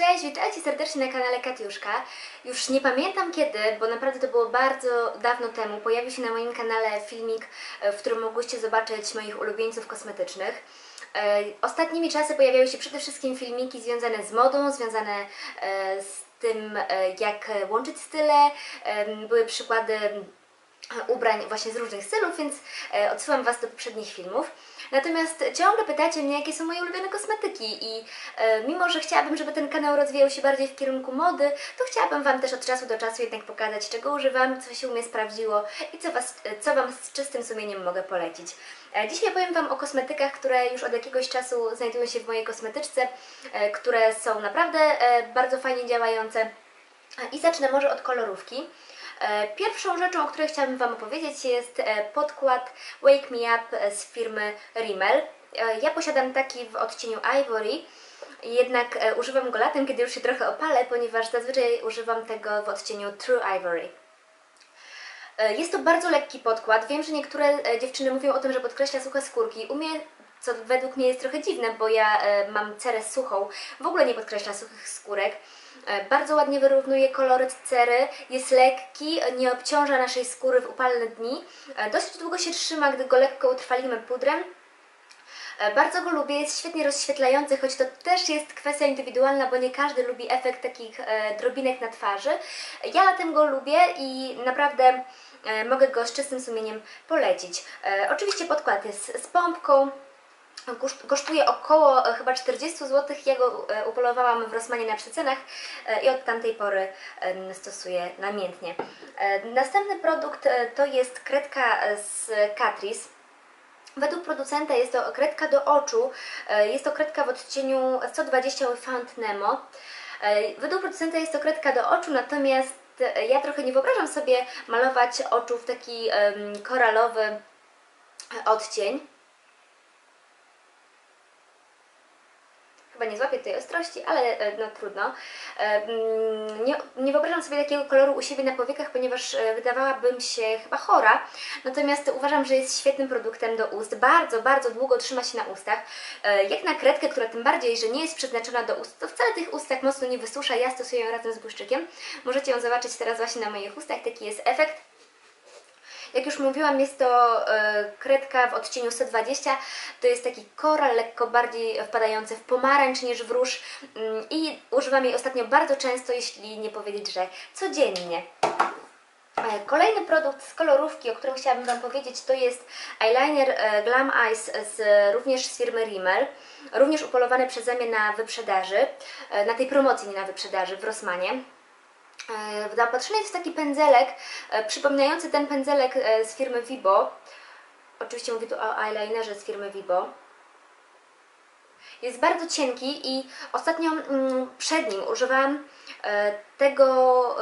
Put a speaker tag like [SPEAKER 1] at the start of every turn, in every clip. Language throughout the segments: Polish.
[SPEAKER 1] Cześć, witajcie serdecznie na kanale Katiuszka. Już nie pamiętam kiedy, bo naprawdę to było bardzo dawno temu, pojawił się na moim kanale filmik, e, w którym mogłyście zobaczyć moich ulubieńców kosmetycznych. E, Ostatnimi czasy pojawiały się przede wszystkim filmiki związane z modą, związane e, z tym, jak łączyć style. Były przykłady ubrań właśnie z różnych stylów, więc odsyłam Was do poprzednich filmów. Natomiast ciągle pytacie mnie, jakie są moje ulubione kosmetyki i e, mimo, że chciałabym, żeby ten kanał rozwijał się bardziej w kierunku mody, to chciałabym Wam też od czasu do czasu jednak pokazać, czego używam, co się u mnie sprawdziło i co, was, e, co Wam z czystym sumieniem mogę polecić. E, Dzisiaj opowiem Wam o kosmetykach, które już od jakiegoś czasu znajdują się w mojej kosmetyczce, e, które są naprawdę bardzo fajnie działające. I zacznę może od kolorówki. E, Pierwszą rzeczą, o której chciałabym Wam opowiedzieć jest e, podkład Wake Me Up z firmy Rimmel. E, Ja posiadam taki w odcieniu Ivory, jednak używam go latem, kiedy już się trochę opalę, ponieważ zazwyczaj używam tego w odcieniu True Ivory. Jest to bardzo lekki podkład. Wiem, że niektóre dziewczyny mówią o tym, że podkreśla suche skórki. U mnie, co według mnie jest trochę dziwne, bo ja mam cerę suchą, w ogóle nie podkreśla suchych skórek. E, Bardzo ładnie wyrównuje koloryt cery, jest lekki, nie obciąża naszej skóry w upalne dni. E, Dosyć długo się trzyma, gdy go lekko utrwalimy pudrem. E, Bardzo go lubię, jest świetnie rozświetlający, choć to też jest kwestia indywidualna, bo nie każdy lubi efekt takich drobinek na twarzy. Ja latem go lubię i naprawdę mogę go z czystym sumieniem polecić. Oczywiście podkład jest z pompką, Kosztuje około e, chyba 40 zł. Ja go e, upolowałam w Rossmanie na przecenach e, i od tamtej pory stosuję namiętnie. Następny produkt to jest kredka z Catrice. Według producenta jest to kredka do oczu. Jest to kredka w odcieniu 120 Found Nemo. Według producenta jest to kredka do oczu, natomiast ja trochę nie wyobrażam sobie malować oczu w taki koralowy odcień. Chyba nie złapię tej ostrości, ale e, no trudno. E, mm, Nie, nie wyobrażam sobie takiego koloru u siebie na powiekach, ponieważ e, wydawałabym się chyba chora. Natomiast uważam, że jest świetnym produktem do ust. Bardzo, bardzo długo trzyma się na ustach. Jak na kredkę, która tym bardziej, że nie jest przeznaczona do ust, to wcale tych ust tak mocno nie wysusza. Ja stosuję ją razem z błyszczykiem. Możecie ją zobaczyć teraz właśnie na moich ustach. Taki jest efekt. Jak już mówiłam, jest to e, kredka w odcieniu 120. To jest taki koral, lekko bardziej wpadający w pomarańcz niż w róż Mm, i używam jej ostatnio bardzo często, jeśli nie powiedzieć, że codziennie. E, Kolejny produkt z kolorówki, o którym chciałabym Wam powiedzieć, to jest eyeliner e, Glam Eyes z, również z firmy Rimmel. Również upolowany przeze mnie na wyprzedaży, na tej promocji, nie na wyprzedaży w Rossmanie. E, Zaopatrzony jest w taki pędzelek, e, przypominający ten pędzelek e, z firmy Vibo. Oczywiście mówię tu o eyelinerze z firmy Vibo. Jest bardzo cienki i ostatnio mm, przed nim używałam e, tego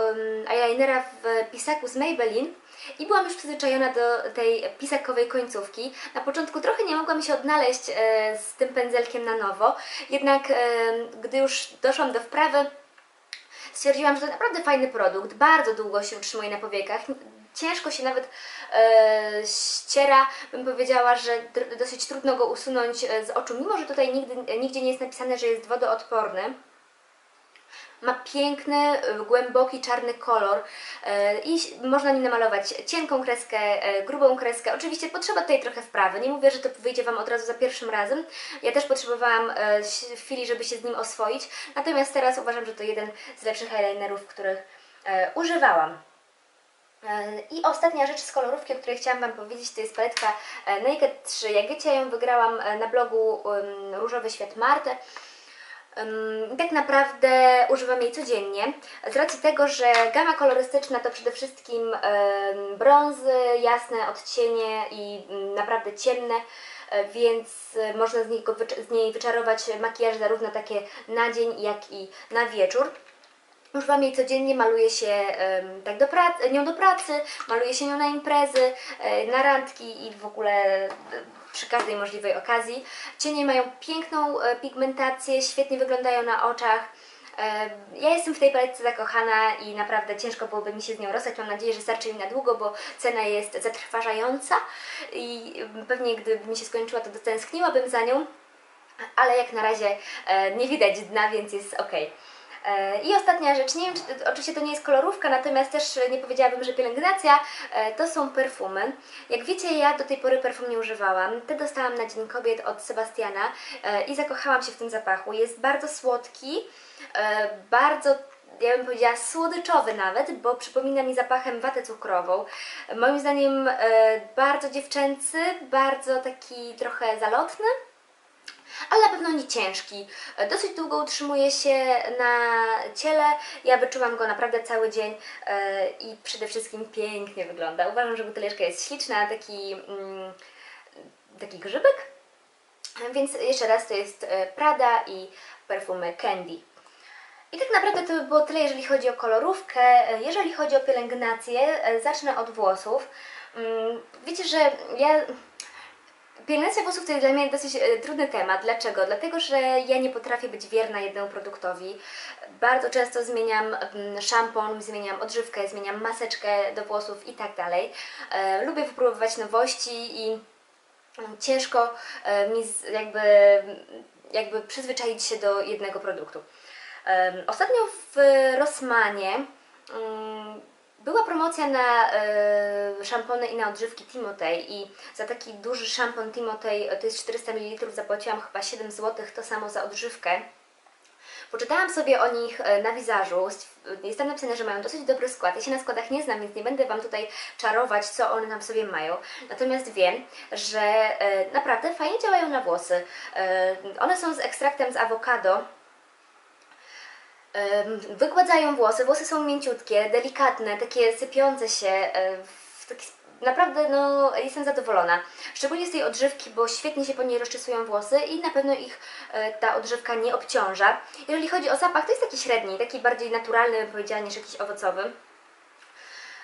[SPEAKER 1] eyelinera w pisaku z Maybelline i byłam już przyzwyczajona do tej pisakowej końcówki. Na początku trochę nie mogłam się odnaleźć e, z tym pędzelkiem na nowo, jednak e, gdy już doszłam do wprawy, stwierdziłam, że to naprawdę fajny produkt, bardzo długo się utrzymuje na powiekach. Ciężko się nawet e, ściera, bym powiedziała, że dosyć trudno go usunąć e, z oczu, mimo że tutaj nigdy, nigdzie nie jest napisane, że jest wodoodporny. Ma piękny, e, głęboki, czarny kolor e, i można nim namalować cienką kreskę, e, grubą kreskę. Oczywiście potrzeba tutaj trochę wprawy. Nie mówię, że to wyjdzie Wam od razu za pierwszym razem. Ja też potrzebowałam chwili, żeby się z nim oswoić. Natomiast teraz uważam, że to jeden z lepszych eyelinerów, których używałam. I ostatnia rzecz z kolorówki, o której chciałam Wam powiedzieć, to jest paletka Naked 3. Jak wiecie, ja ją wygrałam na blogu Różowy Świat Marty. Tak naprawdę używam jej codziennie, z racji tego, że gama kolorystyczna to przede wszystkim brązy, jasne odcienie i mm, naprawdę ciemne, e, więc e, można z, niego, z niej wyczarować makijaże zarówno takie na dzień, jak i na wieczór. Używam jej codziennie, maluję się tak do pracy, nią do pracy, maluję się nią na imprezy, e, na randki i w ogóle przy każdej możliwej okazji. Cienie mają piękną e, pigmentację, świetnie wyglądają na oczach. E, Ja jestem w tej paletce zakochana i naprawdę ciężko byłoby mi się z nią rozstać. Mam nadzieję, że starczy mi na długo, bo cena jest zatrważająca i mm, pewnie gdyby mi się skończyła, to tęskniłabym za nią, ale jak na razie e, nie widać dna, więc jest ok. E, I ostatnia rzecz, nie wiem, czy to, oczywiście to nie jest kolorówka, natomiast też nie powiedziałabym, że pielęgnacja e, to są perfumy. Jak wiecie, ja do tej pory perfum nie używałam. Te dostałam na Dzień Kobiet od Sebastiana e, i zakochałam się w tym zapachu. Jest bardzo słodki, e, bardzo ja bym powiedziała słodyczowy nawet, bo przypomina mi zapachem watę cukrową. Moim zdaniem e, bardzo dziewczęcy, bardzo taki trochę zalotny ale na pewno nie ciężki. Dosyć długo utrzymuje się na ciele. Ja wyczułam go naprawdę cały dzień e, i przede wszystkim pięknie wygląda. Uważam, że buteleczka jest śliczna, taki, mm, taki grzybek. Więc jeszcze raz to jest e, Prada i perfumy Candy. I tak naprawdę to by było tyle, jeżeli chodzi o kolorówkę. Jeżeli chodzi o pielęgnację, e, zacznę od włosów. Mm, Wiecie, że ja Pielęgnacja włosów to jest dla mnie dosyć e, trudny temat. Dlaczego? Dlatego, że ja nie potrafię być wierna jednemu produktowi. Bardzo często zmieniam mm, szampon, zmieniam odżywkę, zmieniam maseczkę do włosów i tak dalej. E, Lubię wypróbować nowości i mm, ciężko e, mi jakby, jakby przyzwyczaić się do jednego produktu. Ostatnio w Rossmanie mm, była promocja na e, szampony i na odżywki Timotej i za taki duży szampon Timotej, to jest 400 ml, zapłaciłam chyba 7 zł, to samo za odżywkę. Poczytałam sobie o nich e, na wizażu. Jest tam napisane, że mają dosyć dobry skład. Ja się na składach nie znam, więc nie będę Wam tutaj czarować, co one tam sobie mają. Natomiast wiem, że e, naprawdę fajnie działają na włosy. E, One są z ekstraktem z awokado. Wygładzają włosy, włosy są mięciutkie, delikatne, takie sypiące się. e, taki, naprawdę no, jestem zadowolona. Szczególnie z tej odżywki, bo świetnie się po niej rozczesują włosy i na pewno ich e, ta odżywka nie obciąża. Jeżeli chodzi o zapach, to jest taki średni, taki bardziej naturalny, bym powiedziała, niż jakiś owocowy.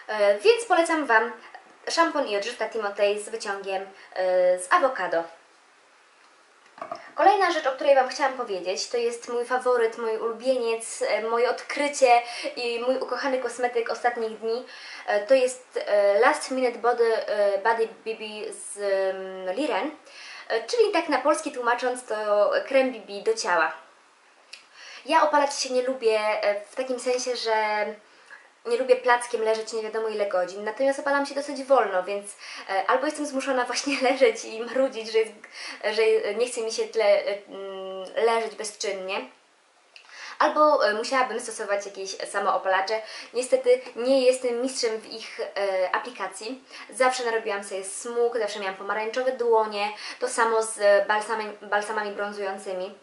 [SPEAKER 1] E, Więc polecam Wam szampon i odżywka Timotej z wyciągiem z awokado. Kolejna rzecz, o której Wam chciałam powiedzieć, to jest mój faworyt, mój ulubieniec, e, moje odkrycie i mój ukochany kosmetyk ostatnich dni. E, To jest e, Last Minute Body, Body BB z em, Liren, czyli tak na polski tłumacząc to krem BB do ciała. Ja opalać się nie lubię w takim sensie, że nie lubię plackiem leżeć nie wiadomo ile godzin, natomiast opalam się dosyć wolno, więc e, albo jestem zmuszona właśnie leżeć i marudzić, że, jest, że nie chce mi się tyle e, mm, leżeć bezczynnie, albo e, musiałabym stosować jakieś samoopalacze. Niestety nie jestem mistrzem w ich aplikacji. Zawsze narobiłam sobie smug, zawsze miałam pomarańczowe dłonie, to samo z balsamami brązującymi.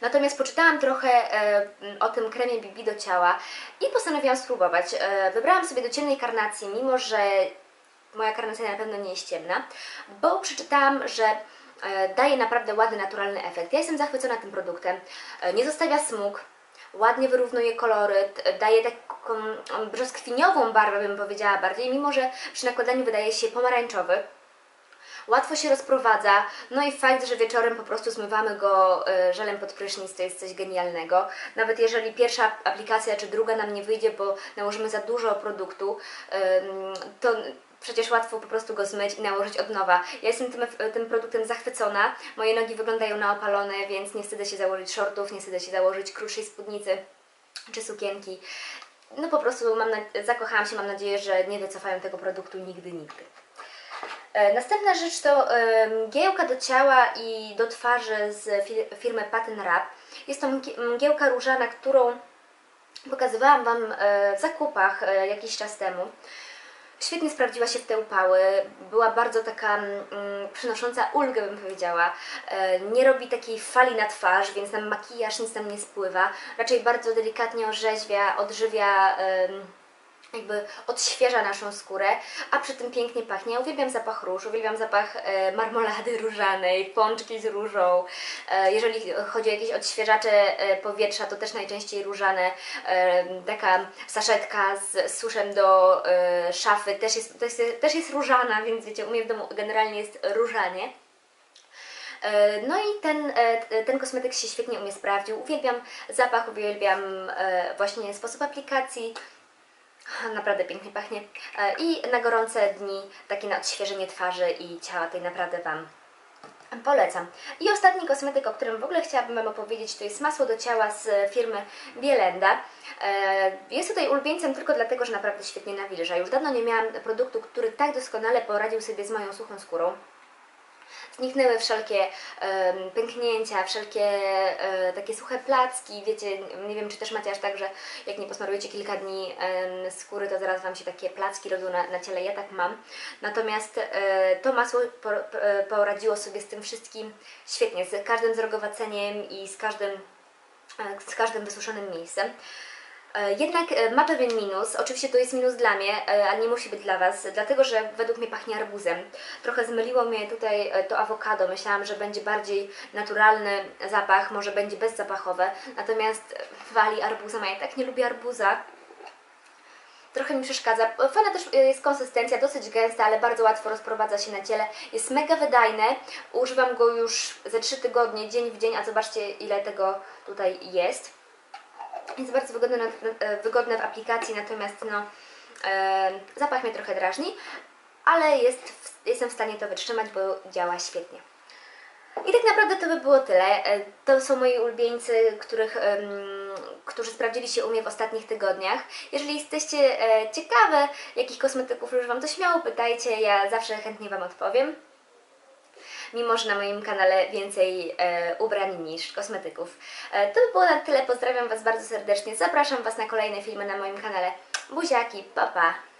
[SPEAKER 1] Natomiast poczytałam trochę e, o tym kremie BB do ciała i postanowiłam spróbować. E, wybrałam sobie do ciemnej karnacji, mimo że moja karnacja na pewno nie jest ciemna, bo przeczytałam, że e, daje naprawdę ładny, naturalny efekt. Ja jestem zachwycona tym produktem. Nie zostawia smug, ładnie wyrównuje koloryt, e, daje taką brzoskwiniową barwę, bym powiedziała bardziej, mimo że przy nakładaniu wydaje się pomarańczowy łatwo się rozprowadza, no i fakt, że wieczorem po prostu zmywamy go e, żelem pod prysznic, to jest coś genialnego. Nawet jeżeli pierwsza aplikacja czy druga nam nie wyjdzie, bo nałożymy za dużo produktu, to przecież łatwo po prostu go zmyć i nałożyć od nowa. Ja jestem tym, tym produktem zachwycona, moje nogi wyglądają na opalone, więc nie wstydzę się założyć shortów, nie wstydzę się założyć krótszej spódnicy czy sukienki. No po prostu mam zakochałam się, mam nadzieję, że nie wycofają tego produktu nigdy, nigdy. E, Następna rzecz to mgiełka do ciała i do twarzy z fi- firmy Patent Wrap. Jest to mgie- mgiełka różana, którą pokazywałam Wam e, w zakupach e, jakiś czas temu. Świetnie sprawdziła się w te upały, była bardzo taka mm, przynosząca ulgę, bym powiedziała. Nie robi takiej fali na twarz, więc nam makijaż nic tam nie spływa. Raczej bardzo delikatnie orzeźwia, odżywia, jakby odświeża naszą skórę, a przy tym pięknie pachnie. Ja uwielbiam zapach róż, uwielbiam zapach e, marmolady różanej, pączki z różą. E, jeżeli chodzi o jakieś odświeżacze e, powietrza, to też najczęściej różane. Taka saszetka z suszem do szafy też jest, też, jest, też jest różana, więc wiecie, u mnie w domu generalnie jest różanie. No i ten, ten kosmetyk się świetnie u mnie sprawdził. Uwielbiam zapach, uwielbiam właśnie sposób aplikacji. Naprawdę pięknie pachnie. E, I na gorące dni takie na odświeżenie twarzy i ciała tej naprawdę Wam Polecam. I ostatni kosmetyk, o którym w ogóle chciałabym Wam opowiedzieć, to jest masło do ciała z firmy Bielenda. E, Jest tutaj ulubieńcem tylko dlatego, że naprawdę świetnie nawilża. Już dawno nie miałam produktu, który tak doskonale poradził sobie z moją suchą skórą. Zniknęły wszelkie pęknięcia, wszelkie e, takie suche placki. Wiecie, nie wiem, czy też macie aż tak, że jak nie posmarujecie kilka dni skóry, to zaraz Wam się takie placki robią na, na ciele. Ja tak mam. Natomiast e, to masło e, poradziło sobie z tym wszystkim świetnie, z każdym zrogowaceniem i z każdym, z każdym wysuszonym miejscem. E, Jednak e, ma pewien minus, oczywiście to jest minus dla mnie, e, a nie musi być dla Was, dlatego że według mnie pachnie arbuzem. Trochę zmyliło mnie tutaj to awokado, myślałam, że będzie bardziej naturalny zapach, może będzie bezzapachowe, natomiast wali arbuzem, a ja tak nie lubię arbuza. Trochę mi przeszkadza. Fajna też jest konsystencja, dosyć gęsta, ale bardzo łatwo rozprowadza się na ciele. Jest mega wydajne. Używam go już ze 3 tygodnie, dzień w dzień, a zobaczcie ile tego tutaj jest. Jest bardzo wygodne, wygodne w aplikacji, natomiast no, e, zapach mnie trochę drażni, ale jest, jestem w stanie to wytrzymać, bo działa świetnie. I tak naprawdę to by było tyle. E, To są moi ulubieńcy, których, którzy sprawdzili się u mnie w ostatnich tygodniach. Jeżeli jesteście e, ciekawe, jakich kosmetyków używam, to śmiało pytajcie, ja zawsze chętnie Wam odpowiem. Mimo, że na moim kanale więcej e, ubrań niż kosmetyków. E, to by było na tyle. Pozdrawiam Was bardzo serdecznie. Zapraszam Was na kolejne filmy na moim kanale. Buziaki, pa pa!